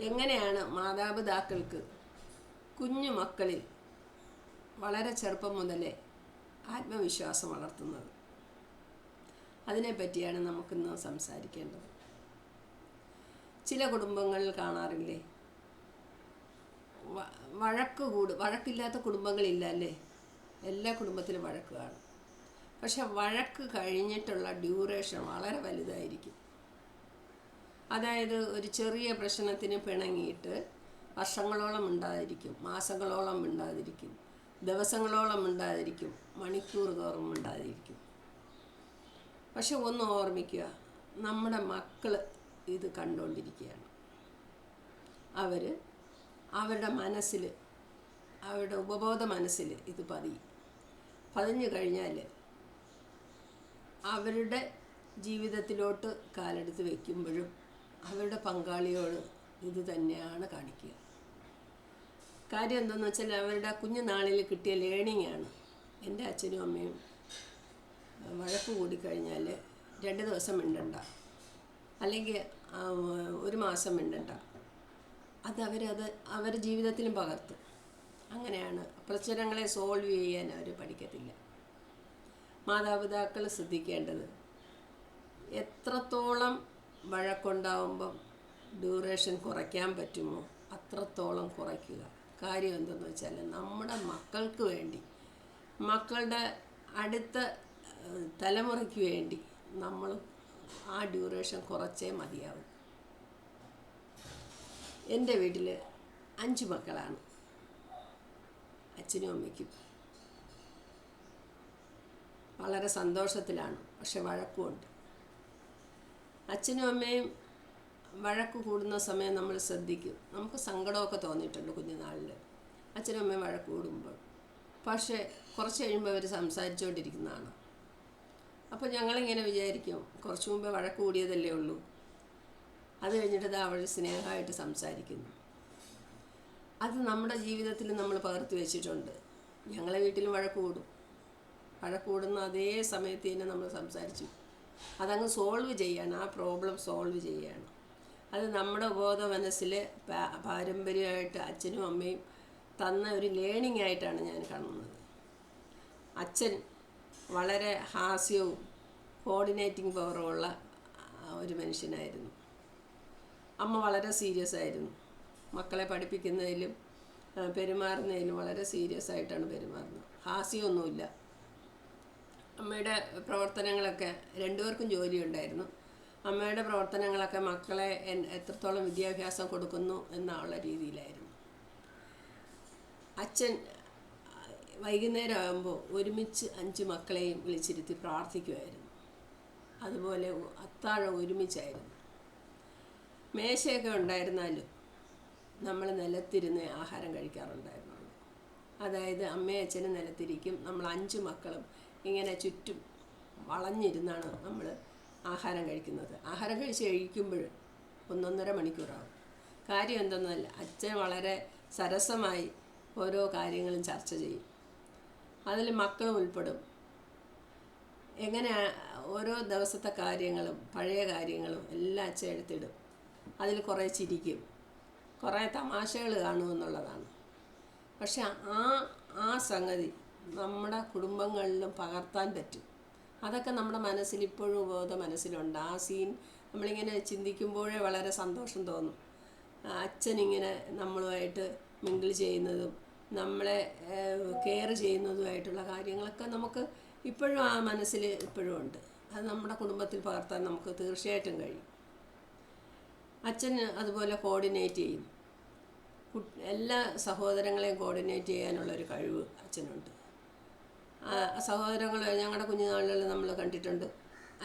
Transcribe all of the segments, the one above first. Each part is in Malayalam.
എങ്ങനെയാണ് മാതാപിതാക്കൾക്ക് കുഞ്ഞു മക്കളിൽ വളരെ ചെറുപ്പം മുതലേ ആത്മവിശ്വാസം വളർത്തുന്നത്? അതിനെപ്പറ്റിയാണ് നമുക്കിന്ന് സംസാരിക്കേണ്ടത്. ചില കുടുംബങ്ങളിൽ കാണാറില്ലേ? വഴക്ക് കൂട് വഴക്കില്ലാത്ത കുടുംബങ്ങളില്ല അല്ലേ? എല്ലാ കുടുംബത്തിലും വഴക്ക് കാണും. പക്ഷെ വഴക്ക് കഴിഞ്ഞിട്ടുള്ള ഡ്യൂറേഷൻ വളരെ വലുതായിരിക്കും. അതായത് ഒരു ചെറിയ പ്രശ്നത്തിന് പിണങ്ങിയിട്ട് വർഷങ്ങളോളം ഉണ്ടാതിരിക്കും മാസങ്ങളോളം ഉണ്ടാതിരിക്കും ദിവസങ്ങളോളം ഉണ്ടാതിരിക്കും മണിക്കൂർ തോറും ഉണ്ടാതിരിക്കും പക്ഷെ ഒന്ന് ഓർമ്മിക്കുക നമ്മുടെ മക്കൾ ഇത് കണ്ടുകൊണ്ടിരിക്കുകയാണ് അവർ അവരുടെ മനസ്സിൽ അവരുടെ ഉപബോധ മനസ്സിൽ ഇത് പതിയും. പതിഞ്ഞു കഴിഞ്ഞാൽ അവരുടെ ജീവിതത്തിലോട്ട് കാലെടുത്ത് വയ്ക്കുമ്പോഴും അവരുടെ പങ്കാളിയോട് ഇത് തന്നെയാണ് കാണിക്കുക. കാര്യം എന്താണെന്ന് വെച്ചാൽ അവരുടെ കുഞ്ഞുനാളിൽ കിട്ടിയ ലേണിംഗ് ആണ്. എന്റെ അച്ഛനും അമ്മയും വഴക്ക് കൂടിക്കഴിഞ്ഞാൽ രണ്ട് ദിവസം മിണ്ടണ്ട. അല്ലെങ്കിൽ ഒരു മാസം മിണ്ടണ്ട. അത് അവരത് അവരുടെ ജീവിതത്തിലും പകർത്തും. അങ്ങനെയാണ് പ്രശ്നങ്ങളെ സോൾവ് ചെയ്യാൻ അവർ പഠിക്കത്തില്ല. മാതാപിതാക്കൾ ശ്രദ്ധിക്കേണ്ടത് എത്രത്തോളം വഴക്കുണ്ടാവുമ്പം ഡ്യൂറേഷൻ കുറയ്ക്കാൻ പറ്റുമോ? അത്രത്തോളം കുറയ്ക്കുക. കാര്യം എന്തെന്ന് വെച്ചാൽ നമ്മുടെ മക്കൾക്ക് വേണ്ടി മക്കളുടെ അടുത്ത തലമുറയ്ക്ക് വേണ്ടി നമ്മൾ ആ ഡ്യൂറേഷൻ കുറച്ചേ മതിയാവും. എന്റെ വീട്ടിൽ അഞ്ച് മക്കളാണ്. അച്ഛനും അമ്മയ്ക്കും. വളരെ സന്തോഷത്തിലാണ്. പക്ഷെ വഴക്കുമുണ്ട്. അച്ഛനും അമ്മയും വഴക്ക് കൂടുന്ന സമയം നമ്മൾ ശ്രദ്ധിക്കും. നമുക്ക് സങ്കടമൊക്കെ തോന്നിയിട്ടുണ്ട് കുഞ്ഞുനാളിൽ അച്ഛനും അമ്മയും വഴക്ക് കൂടുമ്പോൾ. പക്ഷേ കുറച്ച് കഴിയുമ്പോൾ അവർ സംസാരിച്ചുകൊണ്ടിരിക്കുന്നതാണ് അപ്പോൾ ഞങ്ങളിങ്ങനെ വിചാരിക്കും കുറച്ച് മുമ്പേ വഴക്ക് കൂടിയതല്ലേ ഉള്ളൂ. അത് കഴിഞ്ഞിട്ട് അവൾ സ്നേഹമായിട്ട് സംസാരിക്കുന്നു. അത് നമ്മുടെ ജീവിതത്തിൽ നമ്മൾ പകർത്തി വെച്ചിട്ടുണ്ട്. ഞങ്ങളെ വീട്ടിലും വഴക്ക് കൂടും. വഴക്ക് കൂടുന്ന അതേ സമയത്ത് തന്നെ നമ്മൾ സംസാരിച്ചു. അതങ്ങ് സോൾവ് ചെയ്യണം ആ പ്രോബ്ലം സോൾവ് ചെയ്യണം. അത് നമ്മുടെ ബോധ മനസ്സിൽ പാരമ്പര്യമായിട്ട് അച്ഛനും അമ്മയും തന്ന ഒരു ലേണിംഗ് ആയിട്ടാണ് ഞാൻ കാണുന്നത്. അച്ഛൻ വളരെ ഹാസ്യവും കോർഡിനേറ്റിംഗ് പവറുമുള്ള ഒരു മനുഷ്യനായിരുന്നു. അമ്മ വളരെ സീരിയസ് ആയിരുന്നു. മക്കളെ പഠിപ്പിക്കുന്നതിലും പെരുമാറുന്നതിലും വളരെ സീരിയസ് ആയിട്ടാണ് പെരുമാറുന്നത്. ഹാസ്യമൊന്നുമില്ല. അമ്മയുടെ പ്രവർത്തനങ്ങളൊക്കെ രണ്ടുപേർക്കും ജോലിയുണ്ടായിരുന്നു. അമ്മയുടെ പ്രവർത്തനങ്ങളൊക്കെ മക്കളെ എത്രത്തോളം വിദ്യാഭ്യാസം കൊടുക്കുന്നു എന്നുള്ള രീതിയിലായിരുന്നു. അച്ഛൻ വൈകുന്നേരം ആകുമ്പോൾ ഒരുമിച്ച് അഞ്ച് മക്കളെയും വിളിച്ചിരുത്തി പ്രാർത്ഥിക്കുമായിരുന്നു അതുപോലെ അത്താഴം ഒരുമിച്ചായിരുന്നു. മേശയൊക്കെ ഉണ്ടായിരുന്നാലും നമ്മൾ നിലത്തിരുന്ന് ആഹാരം കഴിക്കാറുണ്ടായിരുന്നുള്ളൂ അതായത് അമ്മയും അച്ഛനും നിലത്തിരിക്കും. നമ്മൾ അഞ്ച് മക്കളും ഇങ്ങനെ ചുറ്റും വളഞ്ഞിരുന്നാണ് നമ്മൾ ആഹാരം കഴിക്കുന്നത്. ആഹാരം കഴിച്ച് കഴിക്കുമ്പോൾ ഒന്നൊന്നര മണിക്കൂറാവും. കാര്യം എന്തെന്നല്ല അച്ഛൻ വളരെ സരസമായി ഓരോ കാര്യങ്ങളും ചർച്ച ചെയ്യും. അതിൽ മക്കളും ഉൾപ്പെടും. എങ്ങനെ ഓരോ ദിവസത്തെ കാര്യങ്ങളും പഴയ കാര്യങ്ങളും എല്ലാം അച്ഛൻ എടുത്തിടും. അതിൽ കുറേ ചിരിക്കും. കുറേ തമാശകൾ കാണുമെന്നുള്ളതാണ് പക്ഷെ ആ ആ സംഗതി നമ്മുടെ കുടുംബങ്ങളിലും പകർത്താൻ പറ്റും. അതൊക്കെ നമ്മുടെ മനസ്സിൽ ഇപ്പോഴും ഉപബോധ മനസ്സിലുണ്ട്. ആ സീൻ നമ്മളിങ്ങനെ ചിന്തിക്കുമ്പോഴേ വളരെ സന്തോഷം തോന്നും. അച്ഛനിങ്ങനെ നമ്മളുമായിട്ട് മിങ്കിൾ ചെയ്യുന്നതും നമ്മളെ കെയർ ചെയ്യുന്നതുമായിട്ടുള്ള കാര്യങ്ങളൊക്കെ നമുക്ക് ഇപ്പോഴും ആ മനസ്സിൽ ഇപ്പോഴും ഉണ്ട്. അത് നമ്മുടെ കുടുംബത്തിൽ പകർത്താൻ നമുക്ക് തീർച്ചയായിട്ടും കഴിയും. അച്ഛൻ അതുപോലെ കോർഡിനേറ്റ് ചെയ്യും. എല്ലാ സഹോദരങ്ങളെയും കോർഡിനേറ്റ് ചെയ്യാനുള്ളൊരു കഴിവ് അച്ഛനുണ്ട്. ആ സഹോദരങ്ങൾ ഞങ്ങളുടെ കുഞ്ഞുനാളുകളിൽ നമ്മൾ കണ്ടിട്ടുണ്ട്.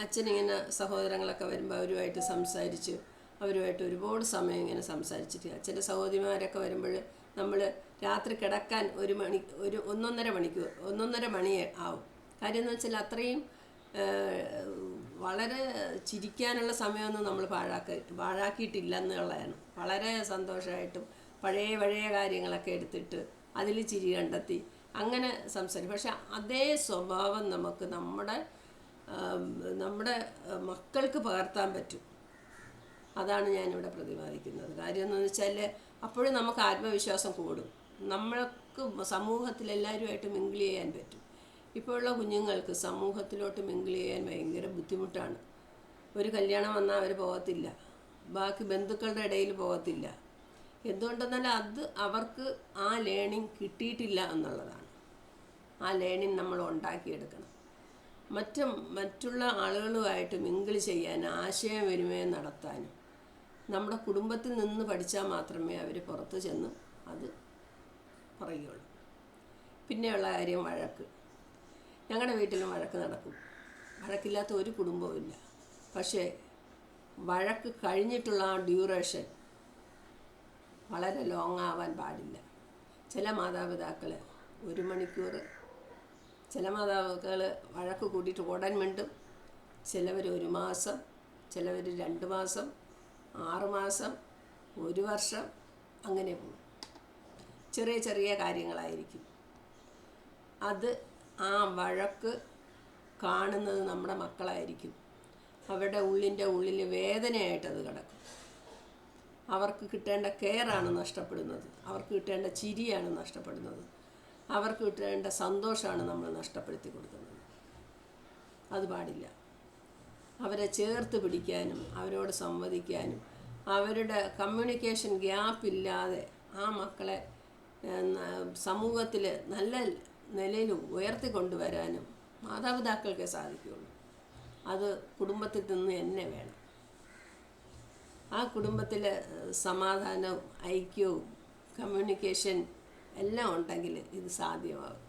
അച്ഛനിങ്ങനെ സഹോദരങ്ങളൊക്കെ വരുമ്പോൾ അവരുമായിട്ട് സംസാരിച്ച് അവരുമായിട്ട് ഒരുപാട് സമയം ഇങ്ങനെ സംസാരിച്ചിട്ട് അച്ഛന്റെ സഹോദരിമാരൊക്കെ വരുമ്പോൾ നമ്മൾ രാത്രി കിടക്കാൻ ഒരു മണി ഒരു ഒന്നൊന്നര മണിക്കൂർ ഒന്നൊന്നര മണി ആവും. കാര്യം എന്ന് വെച്ചാൽ അത്രയും വളരെ ചിരിക്കാനുള്ള സമയമൊന്നും നമ്മൾ പാഴാക്ക പാഴാക്കിയിട്ടില്ല എന്നുള്ളതാണ്. വളരെ സന്തോഷമായിട്ടും പഴയ പഴയ കാര്യങ്ങളൊക്കെ എടുത്തിട്ട് അതിൽ ചിരി കണ്ടെത്തി അങ്ങനെ സംസാരിക്കും. പക്ഷെ അതേ സ്വഭാവം നമുക്ക് നമ്മുടെ നമ്മുടെ മക്കൾക്ക് പകർത്താൻ പറ്റും. അതാണ് ഞാനിവിടെ പ്രതിപാദിക്കുന്നത്. കാര്യം എന്ന് വെച്ചാൽ അപ്പോഴും നമുക്ക് ആത്മവിശ്വാസം കൂടും. നമ്മൾക്ക് സമൂഹത്തിൽ എല്ലാവരുമായിട്ട് മിങ്കിൾ ചെയ്യാൻ പറ്റും. ഇപ്പോഴുള്ള കുഞ്ഞുങ്ങൾക്ക് സമൂഹത്തിലോട്ട് മിങ്കിൾ ചെയ്യാൻ ഭയങ്കര ബുദ്ധിമുട്ടാണ്. ഒരു കല്യാണം വന്നാൽ അവർ പോകത്തില്ല. ബാക്കി ബന്ധുക്കളുടെ ഇടയിൽ പോകത്തില്ല. എന്തുകൊണ്ടെന്നാൽ അത് അവർക്ക് ആ ലേണിംഗ് കിട്ടിയിട്ടില്ല എന്നുള്ളതാണ്. ആ ലേണിംഗ് നമ്മൾ ഉണ്ടാക്കിയെടുക്കണം. മറ്റ് മറ്റുള്ള ആളുകളുമായിട്ട് മിങ്കിൾ ചെയ്യാൻ ആശയവിനിമയം നടത്താനും നമ്മുടെ കുടുംബത്തിൽ നിന്ന് പഠിച്ചാൽ മാത്രമേ അവർ പുറത്ത് ചെന്ന് അത് പറയുകയുള്ളൂ. പിന്നെയുള്ള കാര്യം വഴക്ക്. ഞങ്ങളുടെ വീട്ടിലും വഴക്ക് നടക്കും. വഴക്കില്ലാത്ത ഒരു കുടുംബവും ഇല്ല. പക്ഷേ വഴക്ക് കഴിഞ്ഞിട്ടുള്ള ആ ഡ്യൂറേഷൻ വളരെ ലോങ് ആവാൻ പാടില്ല. ചില മാതാപിതാക്കൾ ഒരു മണിക്കൂർ ചില മാതാപിതാക്കൾ വഴക്ക് കൂട്ടിയിട്ട് ഓടാൻ മിണ്ടും. ചിലവർ ഒരു മാസം ചിലവർ രണ്ട് മാസം ആറ് മാസം ഒരു വർഷം അങ്ങനെ പോകും. ചെറിയ ചെറിയ കാര്യങ്ങളായിരിക്കും. അത് ആ വഴക്ക് കാണുന്നത് നമ്മുടെ മക്കളായിരിക്കും. അവരുടെ ഉള്ളിന്റെ ഉള്ളിൽ വേദനയായിട്ടത് കിടക്കും. അവർക്ക് കിട്ടേണ്ട കെയറാണ് നഷ്ടപ്പെടുന്നത്. അവർക്ക് കിട്ടേണ്ട ചിരിയാണ് നഷ്ടപ്പെടുന്നത്. അവർക്ക് കിട്ടേണ്ട സന്തോഷമാണ് നമ്മൾ നഷ്ടപ്പെടുത്തി കൊടുക്കുന്നത്. അത് പാടില്ല. അവരെ ചേർത്ത് പിടിക്കാനും അവരോട് സംവദിക്കാനും അവരുടെ കമ്മ്യൂണിക്കേഷൻ ഗ്യാപ്പ് ഇല്ലാതെ ആ മക്കളെ സമൂഹത്തിൽ നല്ല നിലയിൽ ഉയർത്തിക്കൊണ്ടുവരാനും മാതാപിതാക്കൾക്കേ സാധിക്കുകയുള്ളൂ. അത് കുടുംബത്തിൽ നിന്ന് തന്നെ വേണം. ആ കുടുംബത്തിലെ സമാധാനവും ഐക്യവും കമ്മ്യൂണിക്കേഷൻ എല്ലാം ഉണ്ടെങ്കിൽ ഇത് സാധ്യമാകും.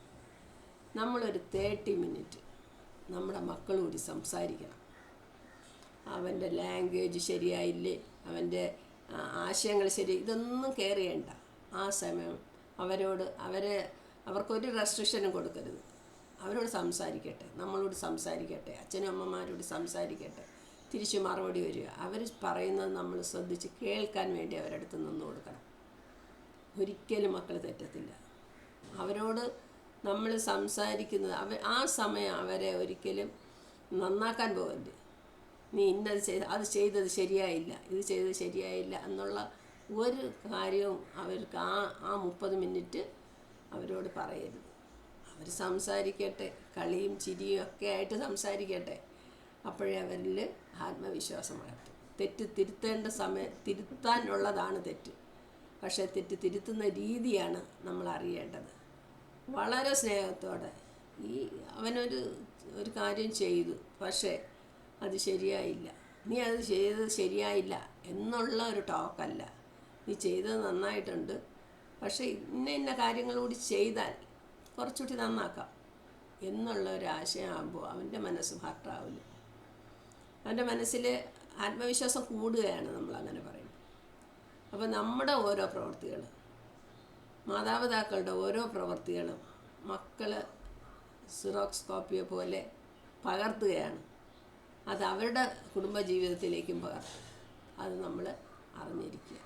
നമ്മളൊരു തേർട്ടി മിനിറ്റ് നമ്മുടെ കൂടി സംസാരിക്കണം. അവന്റെ ലാംഗ്വേജ് ശരിയായില്ലേ? അവന്റെ ആശയങ്ങൾ ശരി ഇതൊന്നും കെയർ ആ സമയം അവരോട് അവരെ അവർക്കൊരു റെസ്ട്രിക്ഷനും കൊടുക്കരുത്. അവരോട് സംസാരിക്കട്ടെ. നമ്മളോട് സംസാരിക്കട്ടെ. അച്ഛനും അമ്മമാരോട് സംസാരിക്കട്ടെ. തിരിച്ചു മറുപടി വരിക. അവർ പറയുന്നത് നമ്മൾ ശ്രദ്ധിച്ച് കേൾക്കാൻ വേണ്ടി അവരടുത്ത് നിന്ന് കൊടുക്കണം. ഒരിക്കലും മക്കൾ തെറ്റത്തില്ല. അവരോട് നമ്മൾ സംസാരിക്കുന്നത് അവ ആ സമയം അവരെ ഒരിക്കലും നന്നാക്കാൻ പോകരുത്. നീ ഇന്നത് ചെയ്ത് അത് ചെയ്തത് ശരിയായില്ല ഇത് ചെയ്തത് ശരിയായില്ല എന്നുള്ള ഒരു കാര്യവും അവർക്ക് ആ ആ മുപ്പത് മിനിറ്റ് അവരോട് പറയരുത്. അവർ സംസാരിക്കട്ടെ കളിയും ചിരിയും ഒക്കെ ആയിട്ട് സംസാരിക്കട്ടെ. അപ്പോഴേ അവരിൽ ആത്മവിശ്വാസം വളർത്തും. തെറ്റ് തിരുത്തേണ്ട സമയം തിരുത്താനുള്ളതാണ് തെറ്റ്. പക്ഷേ തെറ്റ് തിരുത്തുന്ന രീതിയാണ് നമ്മൾ അറിയേണ്ടത്. വളരെ സ്നേഹത്തോടെ ഈ അവനൊരു ഒരു കാര്യം ചെയ്തു പക്ഷേ അത് ശരിയായില്ല. നീ അത് ചെയ്തത് ശരിയായില്ല എന്നുള്ള ഒരു ടോക്കല്ല. നീ ചെയ്തത് നന്നായിട്ടുണ്ട്. പക്ഷേ ഇന്ന ഇന്ന കാര്യങ്ങൾ കൂടി ചെയ്താൽ കുറച്ചുകൂടി നന്നാക്കാം എന്നുള്ള ഒരു ആശയമാകുമ്പോൾ അവന്റെ മനസ്സ് ഹർട്ടാവില്ല. അവന്റെ മനസ്സിൽ ആത്മവിശ്വാസം കൂടുകയാണ് നമ്മൾ അങ്ങനെ പറയുന്നത്. അപ്പോൾ നമ്മുടെ ഓരോ പ്രവൃത്തികൾ മാതാപിതാക്കളുടെ ഓരോ പ്രവൃത്തികളും മക്കൾ സിറോക്സ് കോപ്പിയെ പോലെ പകർത്തുകയാണ്. അത് അവരുടെ കുടുംബജീവിതത്തിലേക്കും പകർത്തും. അത് നമ്മൾ അറിഞ്ഞിരിക്കുക.